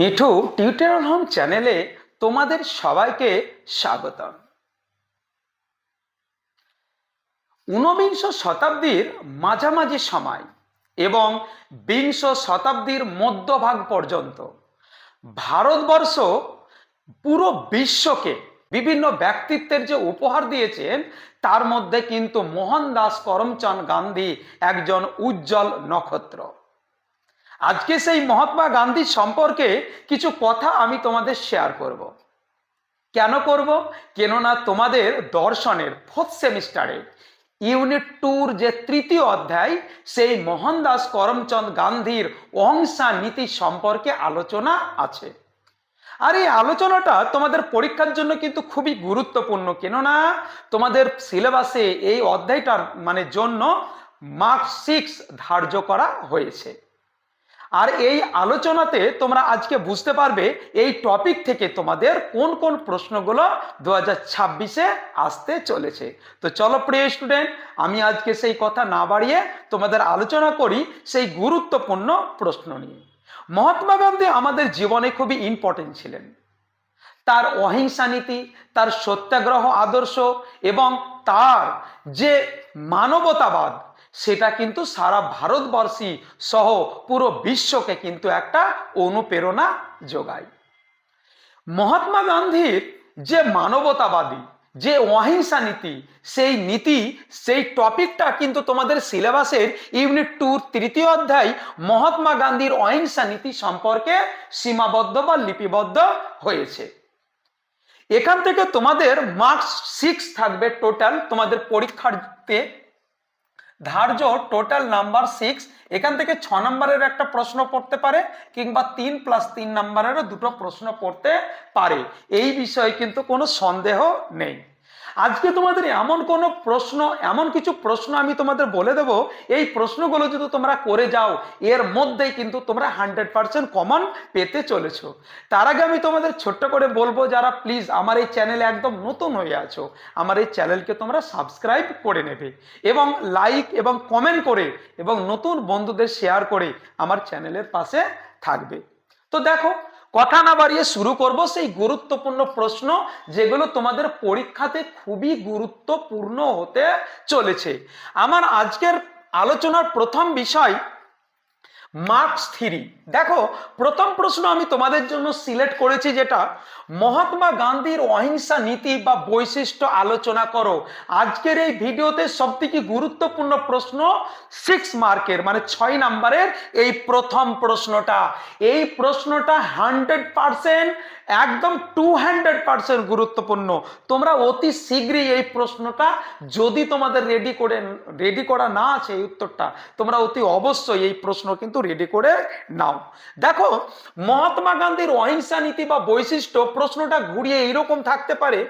Mithu tutorial home চ্যানেলে তোমাদের সবাইকে স্বাগতম। ঊনবিংশ শতাব্দীর মাঝামাঝি সময় এবং বিংশ শতাব্দীর মধ্যভাগ পর্যন্ত ভারতবর্ষ পুরো বিশ্বকে বিভিন্ন ব্যক্তিত্বের যে উপহার দিয়েছেন, তার মধ্যে কিন্তু মোহনদাস করমচাঁদ গান্ধী একজন উজ্জ্বল নক্ষত্র। আজকে সেই মহাত্মা গান্ধী সম্পর্কে কিছু কথা আমি তোমাদের শেয়ার করব। কেন করব? কেননা তোমাদের দর্শনের ফোর্থ সেমিস্টারে ইউনিট টুর যে তৃতীয় অধ্যায়, সেই মোহনদাস করমচন্দ গান্ধীর অহিংসা নীতি সম্পর্কে আলোচনা আছে। আর এই আলোচনাটা তোমাদের পরীক্ষার জন্য কিন্তু খুবই গুরুত্বপূর্ণ, কেননা তোমাদের সিলেবাসে এই অধ্যায়টার মানে জন্য মার্ক সিক্স ধার্য করা হয়েছে। আর এই আলোচনাতে তোমরা আজকে বুঝতে পারবে এই টপিক থেকে তোমাদের কোন কোন প্রশ্নগুলো দু হাজার ছাব্বিশে আসতে চলেছে। তো চলো প্রিয় স্টুডেন্ট আমি আজকে সেই কথা না বাড়িয়ে তোমাদের আলোচনা করি সেই গুরুত্বপূর্ণ প্রশ্ন নিয়ে। মহাত্মা গান্ধী আমাদের জীবনে খুবই ইম্পর্টেন্ট ছিলেন। তার অহিংসা নীতি, তার সত্যাগ্রহ আদর্শ এবং তার যে মানবতাবাদ সেটা কিন্তু সারা ভারতবর্ষী সহ পুরো বিশ্বকে কিন্তু একটা অনুপ্রেরণা যোগায়। মহাত্মা গান্ধীর যে মানবতাবাদী, যে অহিংসা নীতি, সেই নীতি, সেই টপিকটা কিন্তু তোমাদের সিলেবাসের ইউনিট টুর তৃতীয় অধ্যায় মহাত্মা গান্ধীর অহিংসা নীতি সম্পর্কে সীমাবদ্ধ বা লিপিবদ্ধ হয়েছে। এখান থেকে তোমাদের মার্কস সিক্স থাকবে টোটাল, তোমাদের পরীক্ষার্থে ধার্য টোটাল নাম্বার সিক্স এখান থেকে ছ নম্বরের একটা প্রশ্ন পড়তে পারে, কিংবা তিন প্লাস তিন নাম্বারেরও দুটো প্রশ্ন পড়তে পারে। এই বিষয়ে কিন্তু কোনো সন্দেহ নেই। আজকে তোমাদের এমন কোনো প্রশ্ন, এমন কিছু প্রশ্ন আমি তোমাদের বলে দেব। এই প্রশ্নগুলো যদি তোমরা করে যাও, এর মধ্যেই কিন্তু তোমরা হান্ড্রেড পার্সেন্ট কমন পেতে চলেছো। তার আগে আমি তোমাদের ছোট্ট করে বলব, যারা প্লিজ আমার এই চ্যানেলে একদম নতুন হয়ে আছো, আমার এই চ্যানেলকে তোমরা সাবস্ক্রাইব করে নেবে এবং লাইক এবং কমেন্ট করে এবং নতুন বন্ধুদের শেয়ার করে আমার চ্যানেলের পাশে থাকবে। তো দেখো কথা না বাড়িয়ে শুরু করব সেই গুরুত্বপূর্ণ প্রশ্ন যেগুলো তোমাদের পরীক্ষাতে খুবই গুরুত্বপূর্ণ হতে চলেছে। আমার আজকের আলোচনার প্রথম বিষয় মার্কস থিরি দেখো, প্রথম প্রশ্ন আমি তোমাদের জন্য সিলেক্ট করেছি যেটা, মহাত্মা গান্ধীর অহিংসা নীতি বা বৈশিষ্ট্য আলোচনা করো। আজকের এই ভিডিওতে সবথেকে গুরুত্বপূর্ণ প্রশ্ন সিক্স মার্কের মানে ছয় নাম্বারের এই প্রথম প্রশ্নটা। এই প্রশ্নটা হান্ড্রেড পারসেন্ট একদম টু হান্ড্রেড পার্সেন্ট গুরুত্বপূর্ণ। তোমরা অতি শীঘ্রই এই প্রশ্নটা যদি তোমাদের রেডি করে রেডি করা না আছে এই উত্তরটা, তোমরা অতি অবশ্যই এই প্রশ্ন কিন্তু রেডি করে নাও। দেখো, মহাত্মা গান্ধীর অহিংসা নীতি বা বৈশিষ্ট্য প্রশ্নটা ঘুরিয়ে এইরকম থাকতে পারে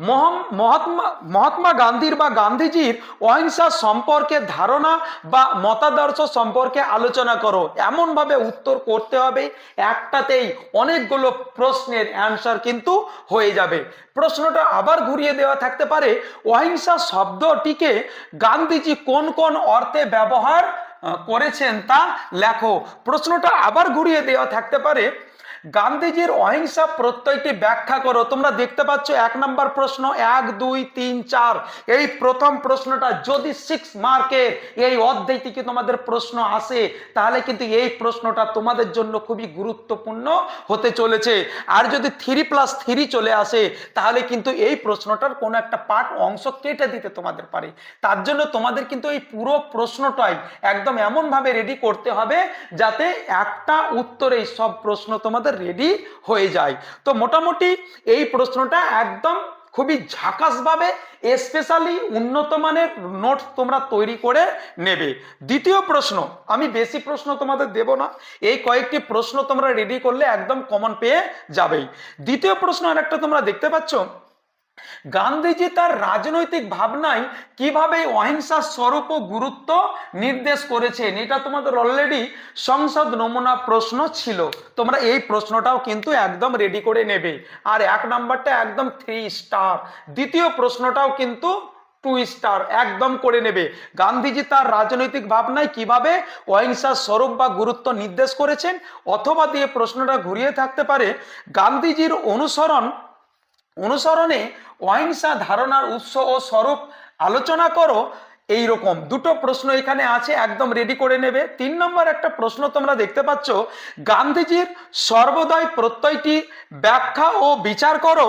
মহাত্মা মহাত্মা গান্ধীর বা গান্ধীজির অহিংসা সম্পর্কে ধারণা বা মতাদর্শ সম্পর্কে আলোচনা করো। এমনভাবে উত্তর করতে হবে। একটাতেই অনেকগুলো প্রশ্নের অ্যান্সার কিন্তু হয়ে যাবে। প্রশ্নটা আবার ঘুরিয়ে দেওয়া থাকতে পারে। অহিংসা শব্দটিকে গান্ধীজি কোন কোন অর্থে ব্যবহার করেছেন তা লেখো। প্রশ্নটা আবার ঘুরিয়ে দেওয়া থাকতে পারে। গান্ধীজির অহিংসা প্রত্যয়টি ব্যাখ্যা করো। তোমরা দেখতে পাচ্ছ এক নম্বর প্রশ্ন, এক, দুই, তিন, চার। এই প্রথম প্রশ্নটা যদি সিক্স মার্কের এই অধ্যায় তোমাদের প্রশ্ন আসে, তাহলে কিন্তু এই প্রশ্নটা তোমাদের জন্য খুবই গুরুত্বপূর্ণ হতে চলেছে। আর যদি থ্রি প্লাস থ্রি চলে আসে, তাহলে কিন্তু এই প্রশ্নটার কোনো একটা পার্ট অংশ কেটে দিতে তোমাদের পারে। তার জন্য তোমাদের কিন্তু এই পুরো প্রশ্নটাই একদম এমনভাবে রেডি করতে হবে, যাতে একটা উত্তরে সব প্রশ্ন তোমাদের রেডি হয়ে যায়। তো মোটামুটি এই প্রশ্নটা একদম খুবই ঝাকাসভাবে স্পেশালি উন্নত মানের নোট তোমরা তৈরি করে নেবে। দ্বিতীয় প্রশ্ন, আমি বেশি প্রশ্ন তোমাদের দেব না, এই কয়েকটি প্রশ্ন তোমরা রেডি করলে একদম কমন পেয়ে যাবেই। দ্বিতীয় প্রশ্ন আর একটা তোমরা দেখতে পাচ্ছ গান্ধীজি তার রাজনৈতিক ভাবনায় কীভাবে অহিংসার স্বরূপ গুরুত্ব নির্দেশ করেছেন, এটা তোমাদের অলরেডি সংসদ নমুনা প্রশ্ন ছিল। তোমরা এই প্রশ্নটাও কিন্তু একদম রেডি করে নেবে। আর এক নাম্বারটা একদম থ্রি স্টার দ্বিতীয় প্রশ্নটাও কিন্তু টু স্টার একদম করে নেবে। গান্ধীজি তার রাজনৈতিক ভাবনায় কীভাবে অহিংসার স্বরূপ বা গুরুত্ব নির্দেশ করেছেন, অথবা দিয়ে প্রশ্নটা ঘুরিয়ে থাকতে পারে, গান্ধীজির অনুসরণ অনুসরণে অহিংসা ধারণার উৎস ও স্বরূপ আলোচনা করো এই রকম দুটো প্রশ্ন এখানে আছে, একদম রেডি করে নেবে। তিন নম্বর একটা প্রশ্ন তোমরা দেখতে পাচ্ছ, গান্ধীজির সর্বদয় প্রত্যয়টি ব্যাখ্যা ও বিচার করো,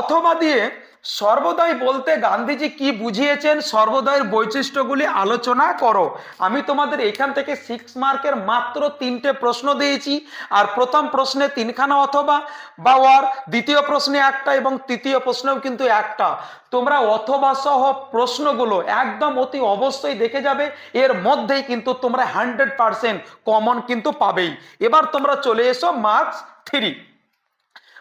অথবা দিয়ে সর্বদয় বলতে গান্ধীজি কি বুঝিয়েছেন সর্বদয়ের বৈশিষ্ট্যগুলি আলোচনা করো। আমি তোমাদের এখান থেকে সিক্স মার্কের মাত্র তিনটে প্রশ্ন দিয়েছি। আর প্রথম প্রশ্নে তিনখানা অথবা, বা ওয়ার দ্বিতীয় প্রশ্নে একটা এবং তৃতীয় প্রশ্নেও কিন্তু একটা। তোমরা অথবা সহ প্রশ্নগুলো একদম অতি অবশ্যই দেখে যাবে। এর মধ্যেই কিন্তু তোমরা হান্ড্রেড পারসেন্ট কমন কিন্তু পাবেই। এবার তোমরা চলে এসো মার্কস থ্রি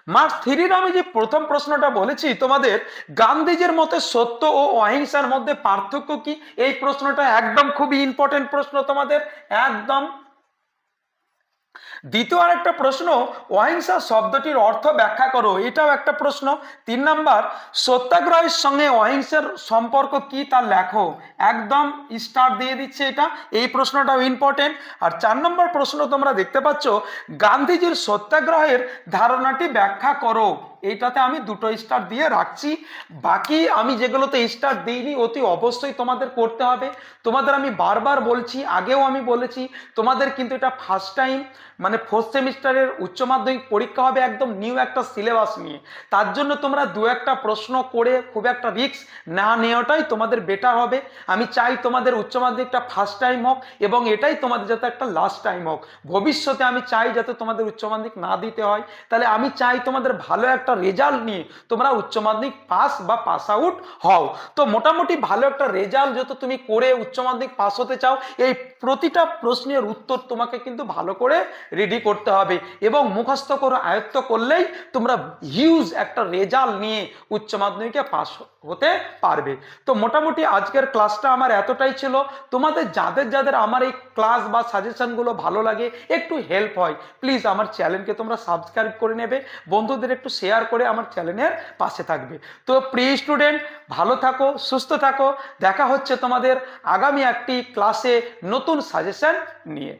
মার্চ থ্রির আমি যে প্রথম প্রশ্নটা বলেছি, তোমাদের গান্ধীজির মতে সত্য ও অহিংসার মধ্যে পার্থক্য কি? এই প্রশ্নটা একদম খুবই ইম্পর্টেন্ট প্রশ্ন তোমাদের, একদম দ্বিতীয় আরেকটা প্রশ্ন, অহিংসা শব্দটির অর্থ ব্যাখ্যা করো। এটাও একটা প্রশ্ন। তিন নাম্বার, সত্যাগ্রহের সঙ্গে অহিংসার সম্পর্ক কি তা লেখো। একদম স্টার দিয়ে দিচ্ছে এটা। এই প্রশ্নটাও ইম্পর্টেন্ট আর চার নম্বর প্রশ্ন তোমরা দেখতে পাচ্ছ, গান্ধীজির সত্যাগ্রহের ধারণাটি ব্যাখ্যা করো। এইটাতে আমি দুটো স্টার দিয়ে রাখছি। বাকি আমি যেগুলোতে স্টার দিইনি, অতি অবশ্যই তোমাদের করতে হবে। তোমাদের আমি বারবার বলছি, আগেও আমি বলেছি, তোমাদের কিন্তু এটা ফার্স্ট টাইম মানে ফোর্থ সেমিস্টারের উচ্চ মাধ্যমিক পরীক্ষা হবে একদম নিউ একটা সিলেবাস নিয়ে। তার জন্য তোমরা দু একটা প্রশ্ন করে খুব একটা রিস্ক না নেওয়াটাই তোমাদের বেটার হবে। আমি চাই তোমাদের উচ্চ মাধ্যমিকটা ফার্স্ট টাইম হোক এবং এটাই তোমাদের যাতে একটা লাস্ট টাইম হোক। ভবিষ্যতে আমি চাই যাতে তোমাদের উচ্চ মাধ্যমিক না দিতে হয়। তাহলে আমি চাই তোমাদের ভালো একটা রেজাল্ট নিয়ে তোমরা উচ্চ মাধ্যমিক পাস বা পাস আউট হও। তো মোটামুটি ভালো একটা রেজাল্ট যত তুমি করে উচ্চ মাধ্যমিক পাস হতে চাও, এই প্রতিটা প্রশ্নের উত্তর তোমাকে কিন্তু ভালো করে রেডি করতে হবে এবং মুখস্থ করে, আয়ত্ত করলেই তোমরা হিউজ একটা রেজাল্ট নিয়ে উচ্চ মাধ্যমিকে পাস হতে পারবে। তো মোটামুটি আজকের ক্লাসটা আমার এতটাই ছিল। তোমাদের যাদের যাদের আমার এই ক্লাস বা সাজেশনগুলো ভালো লাগে, একটু হেল্প হয় প্লিজ আমার চ্যানেলকে তোমরা সাবস্ক্রাইব করে নেবে। বন্ধুদের একটু শেয়ার করে আমার চ্যানেলের পাশে থাকবে। তো প্রিয় স্টুডেন্ট, ভালো থাকো, সুস্থ থাকো। দেখা হচ্ছে তোমাদের আগামী একটি ক্লাসে নতুন সাজেশন নিয়ে।